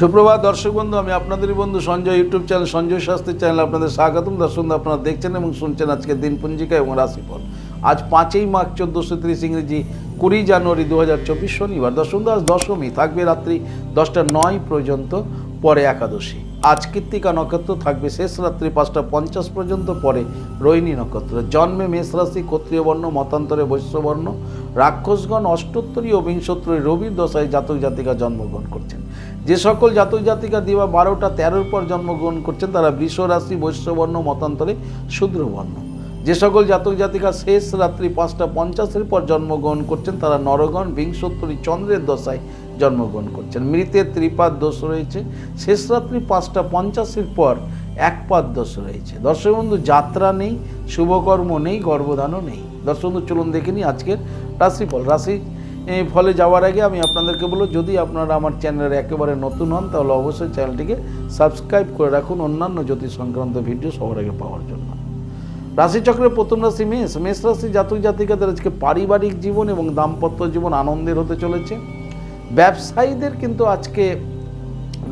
সুপ্রভাত, দর্শক বন্ধু, আমি আপনাদেরই বন্ধু Sanjay YouTube channel, Sanjay Shastri channel, আপনাদের স্বাগতম। দর্শক বন্ধু, আপনারা দেখছেন এবং শুনছেন আজকে দিন পঞ্জিকা এবং রাশিফল। আজ পাঁচই মার্চ চোদ্দোশো তিরিশ ইংরেজি কুড়ি জানুয়ারি দু হাজার চব্বিশ শনিবার। দর্শক বন্ধু, আজ দশমী, থাকবে রাত্রি দশটা নয় পর্যন্ত, পরে একাদশী। আজ কৃত্তিকা নক্ষত্র থাকবে শেষ রাত্রি পাঁচটা পঞ্চাশ পর্যন্ত, পরে রোহিণী নক্ষত্র। জন্মে মেষ রাশি, ক্ষত্রিয় বর্ণ, মতান্তরে বৈশ্যবর্ণ রাক্ষসগণ, অষ্টোত্তরী ও বিংশোত্তরী রবির দশায় জাতক জাতিকা জন্মগ্রহণ করছেন। যে সকল জাতক জাতিকা দিবা বারোটা তেরোর পর জন্মগ্রহণ করছেন, তারা বৃষ রাশি বৈশ্যবর্ণ মতান্তরে শূদ্রবর্ণ যে সকল জাতক জাতিকা শেষ রাত্রি পাঁচটা পঞ্চাশের পর জন্মগ্রহণ করছেন, তারা নরগণ, বিংশোত্তরী চন্দ্রের দশায় জন্মগ্রহণ করছেন। মৃতের ত্রিপাদ দোষ রয়েছে, শেষ রাত্রি পাঁচটা পঞ্চাশের পর এক পাদ দোষ রয়েছে। দর্শক বন্ধু, যাত্রা নেই, শুভকর্ম নেই, গর্ভধানও নেই। দর্শক বন্ধু, চলুন দেখে নিই আজকের রাশিফল। রাশি ফলে যাওয়ার আগে আমি আপনাদেরকে বলব, যদি আপনারা আমার চ্যানেলে একেবারে নতুন হন, তাহলে অবশ্যই চ্যানেলটিকে সাবস্ক্রাইব করে রাখুন অন্যান্য জ্যোতিষ সংক্রান্ত ভিডিও সবার আগে পাওয়ার জন্য। রাশিচক্রের প্রথম রাশি মেষ। মেষ রাশি জাতক জাতিকাদের আজকে পারিবারিক জীবন এবং দাম্পত্য জীবন আনন্দের হতে চলেছে। ব্যবসায়ীদের কিন্তু আজকে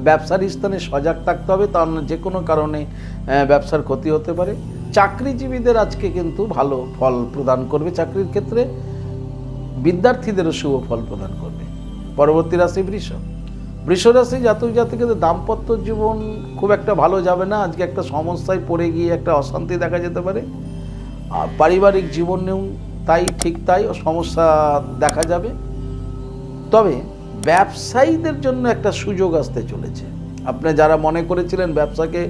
ব্যবসার স্থানে সজাগ থাকতে হবে, তার যে কোনো কারণে ব্যবসার ক্ষতি হতে পারে। চাকরিজীবীদের আজকে কিন্তু ভালো ফল প্রদান করবে চাকরির ক্ষেত্রে। বিদ্যার্থীদেরও শুভ ফল প্রদান করবে। পরবর্তী রাশি বৃষ। বৃষ রাশি জাতক জাতিকাদের দাম্পত্য জীবন খুব একটা ভালো যাবে না। আজকে একটা সমস্যায় পড়ে গিয়ে একটা অশান্তি দেখা যেতে পারে। আর পারিবারিক জীবনেও তাই ঠিক তাই সমস্যা দেখা যাবে। তবে ব্যবসায়ীদের জন্য একটা সুযোগ আসতে চলেছে। আপনি যারা মনে করেছিলেন ব্যবসাকে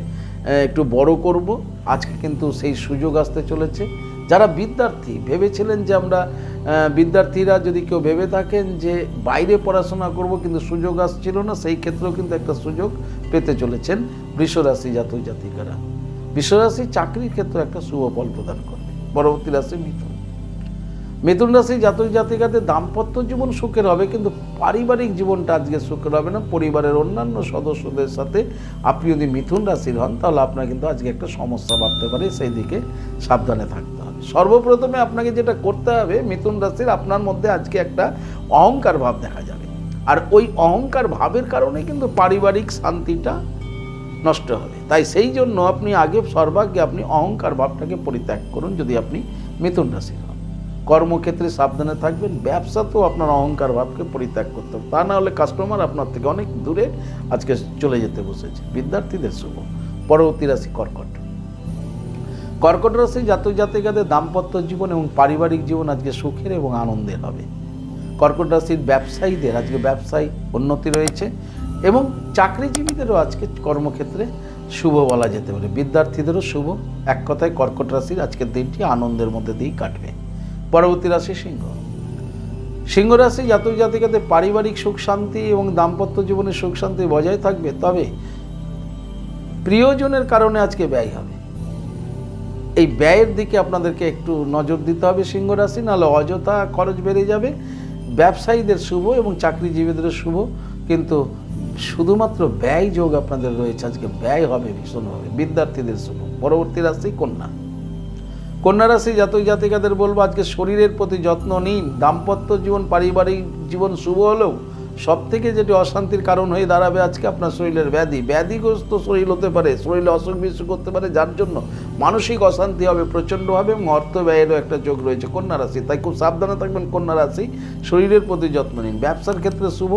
একটু বড় করব, আজকে কিন্তু সেই সুযোগ আসতে চলেছে। যারা বিদ্যার্থী, ভেবেছিলেন যে আমরা বিদ্যার্থীরা যদি কেউ ভেবে থাকেন যে বাইরে পড়াশোনা করব কিন্তু সুযোগ আসছিল না, সেই ক্ষেত্রেও কিন্তু একটা সুযোগ পেতে চলেছেন বৃষরাশি জাতক জাতিকারা। বৃষরাশি চাকরির ক্ষেত্রে একটা শুভ ফল প্রদান করবে, পরবর্তী রাশি মিথুন। মিথুন রাশি জাতক জাতিকাদের দাম্পত্য জীবন সুখের হবে, কিন্তু পারিবারিক জীবনটা আজকে সুখের হবে না। পরিবারের অন্যান্য সদস্যদের সাথে আপনি যদি মিথুন রাশির হন, তাহলে আপনার কিন্তু আজকে একটা সমস্যা বাড়তে পারে, সেই দিকে সাবধানে থাকতে হবে সর্বপ্রথমে আপনাকে যেটা করতে হবে, মিথুন রাশির আপনার মধ্যে আজকে একটা অহংকার ভাব দেখা যাবে। আর ওই অহংকার ভাবের কারণে কিন্তু পারিবারিক শান্তিটা নষ্ট হবে। তাই সেই জন্য আপনি আগে সর্বাগ্যে আপনি অহংকার ভাবটাকে পরিত্যাগ করুন যদি আপনি মিথুন রাশির হন। কর্মক্ষেত্রে সাবধানে থাকবেন, ব্যবসাতেও আপনার অহংকার ভাবকে পরিত্যাগ করতে হবে। তা না হলে কাস্টমার আপনার থেকে অনেক দূরে আজকে চলে যেতে বসেছে। বিদ্যার্থীদের শুভ। পরবর্তী রাশি কর্কট। কর্কট রাশি জাতক জাতিকাদের দাম্পত্য জীবন এবং পারিবারিক জীবন আজকে সুখের এবং আনন্দের হবে। কর্কট রাশির ব্যবসায়ীদের আজকে ব্যবসায় উন্নতি রয়েছে এবং চাকরিজীবীদেরও আজকে কর্মক্ষেত্রে শুভ বলা যেতে পারে। বিদ্যার্থীদেরও শুভ। এক কথায় কর্কট রাশির আজকের দিনটি আনন্দের মধ্যে দিয়েই কাটবে। পরবর্তী রাশি সিংহ। সিংহ রাশি জাতক জাতিকাদের পারিবারিক সুখ, শান্তি এবং দাম্পত্য জীবনের সুখ, শান্তি বজায় থাকবে। তবে প্রিয়জনের কারণে আজকে ব্যয় হবে। এই ব্যয়ের দিকে আপনাদেরকে একটু নজর দিতে হবে সিংহ রাশি, নাহলে অযথা খরচ বেড়ে যাবে। ব্যবসায়ীদের শুভ এবং চাকরিজীবীদের শুভ, কিন্তু শুধুমাত্র ব্যয় যোগ আপনাদের রয়েছে। আজকে ব্যয় হবে ভীষণভাবে বিদ্যার্থীদের শুভ, পরবর্তী রাশি কন্যা। কন্যা রাশি, জাতক জাতিকাদের বলব, আজকে শরীরের প্রতি যত্ন নিন। দাম্পত্য জীবন, পারিবারিক জীবন শুভ হলেও সব থেকে যেটি অশান্তির কারণ হয়ে দাঁড়াবে আজকে আপনার শরীরের ব্যাধি। ব্যাধিগ্রস্ত শরীর হতে পারে, শরীরে অসুখ বিসুখ করতে পারে, যার জন্য মানসিক অশান্তি হবে, প্রচণ্ডভাবে এবং অর্থ ব্যয়েরও একটা যোগ রয়েছে কন্যা রাশি। তাই খুব সাবধানে থাকবেন কন্যা রাশি, শরীরের প্রতি যত্ন নিন। ব্যবসার ক্ষেত্রে শুভ,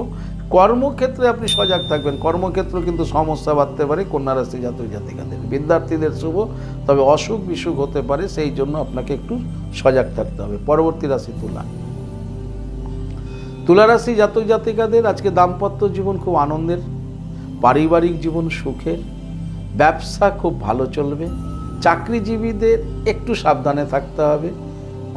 কর্মক্ষেত্রে আপনি সজাগ থাকবেন। কর্মক্ষেত্রে কিন্তু সমস্যা বাড়তে পারে কন্যা রাশি জাতক জাতিকাদের। বিদ্যার্থীদের শুভ, তবে অসুখ বিসুখ হতে পারে, সেই জন্য আপনাকে একটু সজাগ থাকতে হবে। পরবর্তী রাশি তুলা। তুলা রাশি জাতক জাতিকাদের, আজকে দাম্পত্য জীবন খুব আনন্দের, পারিবারিক জীবন সুখের, ব্যবসা খুব ভালো চলবে। চাকরিজীবীদের একটু সাবধানে থাকতে হবে।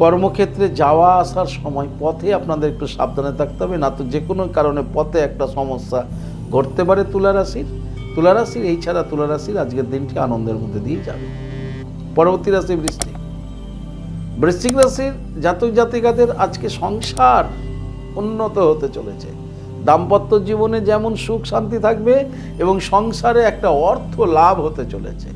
কর্মক্ষেত্রে যাওয়া আসার সময় পথে আপনাদের একটু সাবধানে থাকতে হবে। না তো যে কোনো কারণে পথে একটা সমস্যা ঘটতে পারে তুলা রাশির তুলা রাশির এই ছাড়া তুলা রাশির আজকের দিনটি আনন্দের মধ্যে দিয়ে যাবে। পরবর্তী রাশি বৃষ্টিক বৃশ্চিক রাশির জাতক জাতিকাদের আজকে সংসার উন্নত হতে চলেছে। দাম্পত্য জীবনে যেমন সুখ শান্তি থাকবে এবং সংসারে একটা অর্থ লাভ হতে চলেছে।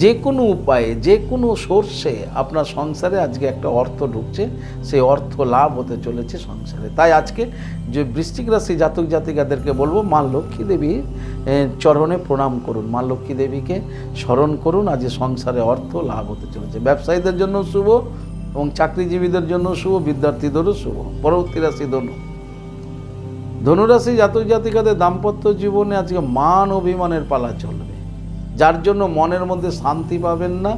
যে কোনো উপায়ে যে কোনো সোর্সে আপনার সংসারে আজকে একটা অর্থ ঢুকছে সেই অর্থ লাভ হতে চলেছে সংসারে। তাই আজকে যে বৃশ্চিক রাশি জাতক জাতিকাদেরকে বলব মা লক্ষ্মী দেবীর এ, চরণে প্রণাম করুন। মা লক্ষ্মী দেবীকে স্মরণ করুন আজ সংসারে অর্থ লাভ হতে চলেছে। ব্যবসায়ীদের জন্য শুভ এবং চাকরিজীবীদের জন্য শুভ বিদ্যার্থীদেরও শুভ। পরবর্তী রাশি ধনু। ধনুরাশি জাতক জাতিকাদের দাম্পত্য জীবনে আজকে মান অভিমানের পালা চলবে। যার জন্য মনের মধ্যে শান্তি পাবেন না,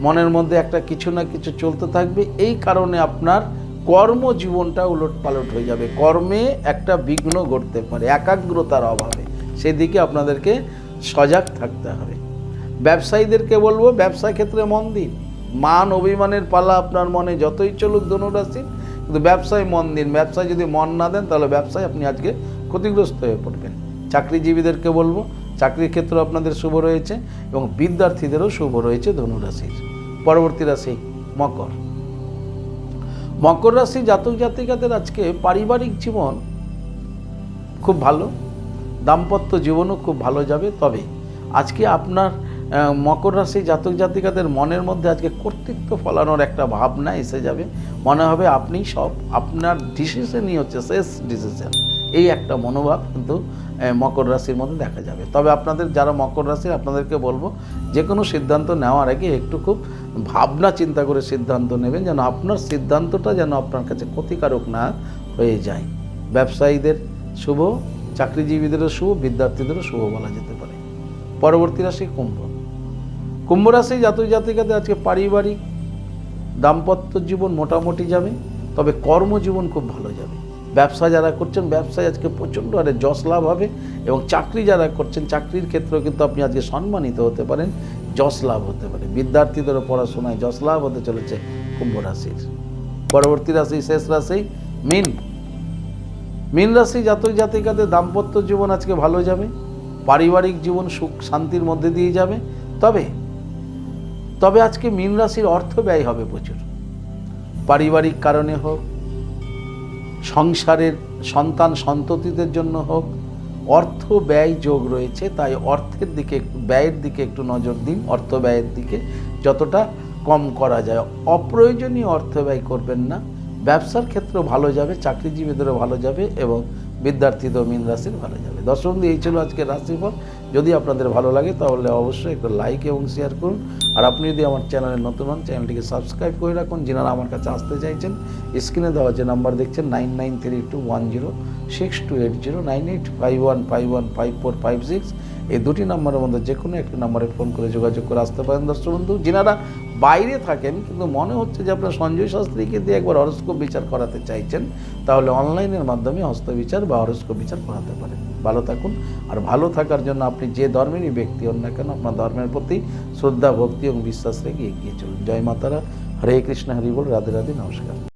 মনের মধ্যে একটা কিছু না কিছু চলতে থাকবে। এই কারণে আপনার কর্মজীবনটা উলট পালট হয়ে যাবে। কর্মে একটা বিঘ্ন ঘটতে পারে, একাগ্রতার অভাবে। সেদিকে আপনাদেরকে সজাগ থাকতে হবে। ব্যবসায়ীদেরকে বলব, ব্যবসা ক্ষেত্রে মন দিন। মান অভিমানের পালা আপনার মনে যতই চলুক ধনুরাশি কিন্তু ব্যবসায় মন দিন। ব্যবসায় যদি মন না দেন, তাহলে ব্যবসায় আপনি আজকে ক্ষতিগ্রস্ত হয়ে পড়বেন। চাকরিজীবীদেরকে বলব চাকরির ক্ষেত্রে আপনাদের শুভ রয়েছে এবং বিদ্যার্থীদেরও শুভ রয়েছে ধনুরাশির। পরবর্তী রাশি মকর। মকর রাশি জাতক জাতিকাদের আজকে পারিবারিক জীবন খুব ভালো, দাম্পত্য জীবনও খুব ভালো যাবে। তবে আজকে আপনার মকর রাশি জাতক জাতিকাদের মনের মধ্যে আজকে কর্তৃত্ব ফলানোর একটা ভাবনা এসে যাবে। মনে হবে আপনি সব আপনার ডিসিশনই হচ্ছে শেষ ডিসিশন এই একটা মনোভাব কিন্তু মকর রাশির মধ্যে দেখা যাবে। তবে আপনাদের যারা মকর রাশি, আপনাদেরকে বলব যে কোনো সিদ্ধান্ত নেওয়ার আগে একটু খুব ভাবনা চিন্তা করে সিদ্ধান্ত নেবেন, যেন আপনার সিদ্ধান্তটা যেন আপনার কাছে ক্ষতিকারক না হয়ে যায়। ব্যবসায়ীদের শুভ, চাকরিজীবীদেরও শুভ, বিদ্যার্থীদেরও শুভ বলা যেতে পারে। পরবর্তী রাশি কুম্ভ। কুম্ভ রাশি জাতক জাতিকাদের আজকে পারিবারিক দাম্পত্য জীবন মোটামুটি যাবে, তবে কর্মজীবন খুব ভালো যাবে। ব্যবসা যারা করছেন, ব্যবসায় আজকে প্রচণ্ড হারে যশ লাভ হবে এবং চাকরি যারা করছেন, চাকরির ক্ষেত্রেও কিন্তু আপনি আজকে সম্মানিত হতে পারেন, যশ লাভ হতে পারে। বিদ্যার্থীদেরও পড়াশোনায় যশ লাভ হতে চলেছে কুম্ভ রাশির। পরবর্তী রাশি, শেষ রাশি, মিন। মীন রাশি জাতক জাতিকাদের দাম্পত্য জীবন আজকে ভালো যাবে, পারিবারিক জীবন সুখ শান্তির মধ্যে দিয়ে যাবে, তবে তবে আজকে মীন রাশির অর্থ ব্যয় হবে প্রচুর। পারিবারিক কারণে হোক, সংসারের সন্তান সন্ততিদের জন্য হোক, অর্থ ব্যয় যোগ রয়েছে, তাই অর্থের দিকে ব্যয়ের দিকে একটু নজর দিন। অর্থ ব্যয়ের দিকে যতটা কম করা যায়। অপ্রয়োজনীয় অর্থ ব্যয় করবেন না। ব্যবসার ক্ষেত্রেও ভালো যাবে, চাকরিজীবীদেরও ভালো যাবে এবং বিদ্যার্থীদের মীন রাশির ভালো যাবে। দর্শক এই ছিল আজকে রাশিফল। যদি আপনাদের ভালো লাগে, তাহলে অবশ্যই একটু লাইক এবং শেয়ার করুন। আর আপনি যদি আমার চ্যানেলে নতুন হন চ্যানেলটিকে সাবস্ক্রাইব করে রাখুন। যেনারা আমার কাছে আসতে চাইছেন স্ক্রিনে দেওয়া যে নাম্বার দেখছেন nine nine three two one zero six two eight zero nine eight five one five one five four five six এই দুটি নাম্বারের মধ্যে যে কোনো একটি নাম্বারে ফোন করে যোগাযোগ করে আসতে পারেন। দর্শক বন্ধু, যিনারা বাইরে থাকেন, কিন্তু মনে হচ্ছে যে আপনার সঞ্জয় শাস্ত্রীকে দিয়ে একবার হরস্কোপ বিচার করাতে চাইছেন, তাহলে অনলাইনের মাধ্যমে হস্তবিচার বা হরস্কোপ বিচার করাতে পারেন। ভালো থাকুন, আর ভালো থাকার জন্য আপনি যে ধর্মেরই ব্যক্তি হন না কেন, আপনার ধর্মের প্রতি শ্রদ্ধা, ভক্তি এবং বিশ্বাস রেখে এগিয়ে চলুন। জয় মাতারা, হরে কৃষ্ণ, হরি বল, রাধে রাধে, নমস্কার।